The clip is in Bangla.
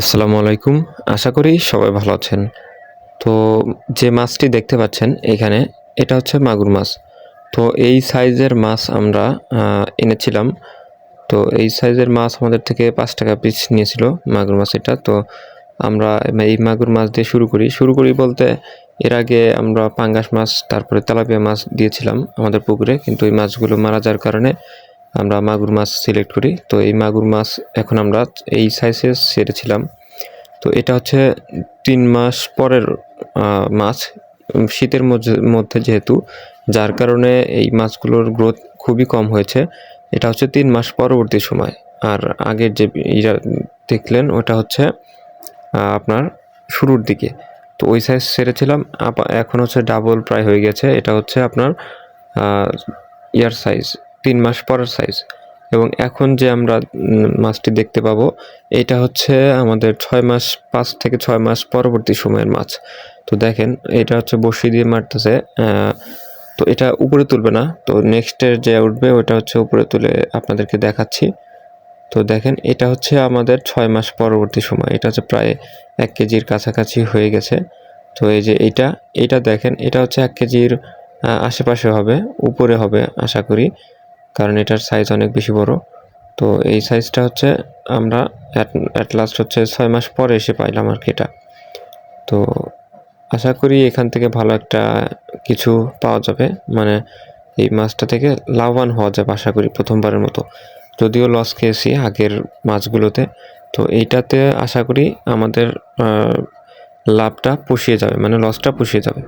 আসসালামু আলাইকুম। আশা করি সবাই ভালো আছেন। তো যে মাছটি দেখতে পাচ্ছেন এখানে, এটা হচ্ছে মাগুর মাছ। তো এই সাইজের মাছ আমরা এনেছিলাম। তো এই সাইজের মাছ আমাদের থেকে পাঁচ টাকা পিস নিয়েছিল মাগুর মাছ এটা। তো আমরা এই মাগুর মাছ দিয়ে শুরু করি। শুরু করি বলতে এর আগে আমরা পাঙ্গাস মাছ, তারপরে তেলাপিয়া মাছ দিয়েছিলাম আমাদের পুকুরে। কিন্তু এই মাছগুলো মারা যাওয়ার কারণে আমরা মাগুর মাছ সিলেক্ট করি। তো এই মাগুর মাছ এখন আমরা এই সাইজে সেরেছিলাম তো এটা হচ্ছে তিন মাস পরের মাছ। শীতের মধ্যে যেহেতু, যার কারণে এই মাছগুলোর গ্রোথ খুবই কম হয়েছে। এটা হচ্ছে তিন মাস পরবর্তী সময়। আর আগের যে ইরা দেখলেন, ওটা হচ্ছে আপনার শুরুর দিকে। তো ওই সাইজ সেরেছিলাম এখন হচ্ছে ডাবল প্রায় হয়ে গেছে। এটা হচ্ছে আপনার ইয়ার সাইজ তিন মাস পরের সাইজ এবং এখন যে আমরা মাছটি দেখতে পাবো, এটা হচ্ছে আমাদের ছয় মাস পাঁচ থেকে ছয় মাস পরবর্তী সময়ের মাছ। তো দেখেন, এটা হচ্ছে বসি দিয়ে মারতেছে তো এটা উপরে তুলবে না। তো নেক্সটের যে উঠবে, ওটা হচ্ছে উপরে তুলে আপনাদেরকে দেখাচ্ছি। তো দেখেন, এটা হচ্ছে আমাদের ছয় মাস পরবর্তী সময়। এটা হচ্ছে প্রায় এক কেজির কাছাকাছি হয়ে গেছে। তো এই যে এটা এটা দেখেন, এটা হচ্ছে এক কেজির আশেপাশে হবে, উপরে হবে, আশা করি। কারণ এটার সাইজ অনেক বেশি বড়। তো এই সাইজটা হচ্ছে আমরা অ্যাট লাস্ট হচ্ছে ছয় মাস পরে এসে পাইলাম আর কি এটা। তো আশা করি এখান থেকে ভালো একটা কিছু পাওয়া যাবে। মানে এই মাছটা থেকে লাভবান হওয়া যাবে আশা করি প্রথমবারের মতো। যদিও লস খেয়েছি আগের মাছগুলোতে। তো এইটাতে আশা করি আমাদের লাভটা পুষিয়ে যাবে। মানে লসটা পুষিয়ে যাবে।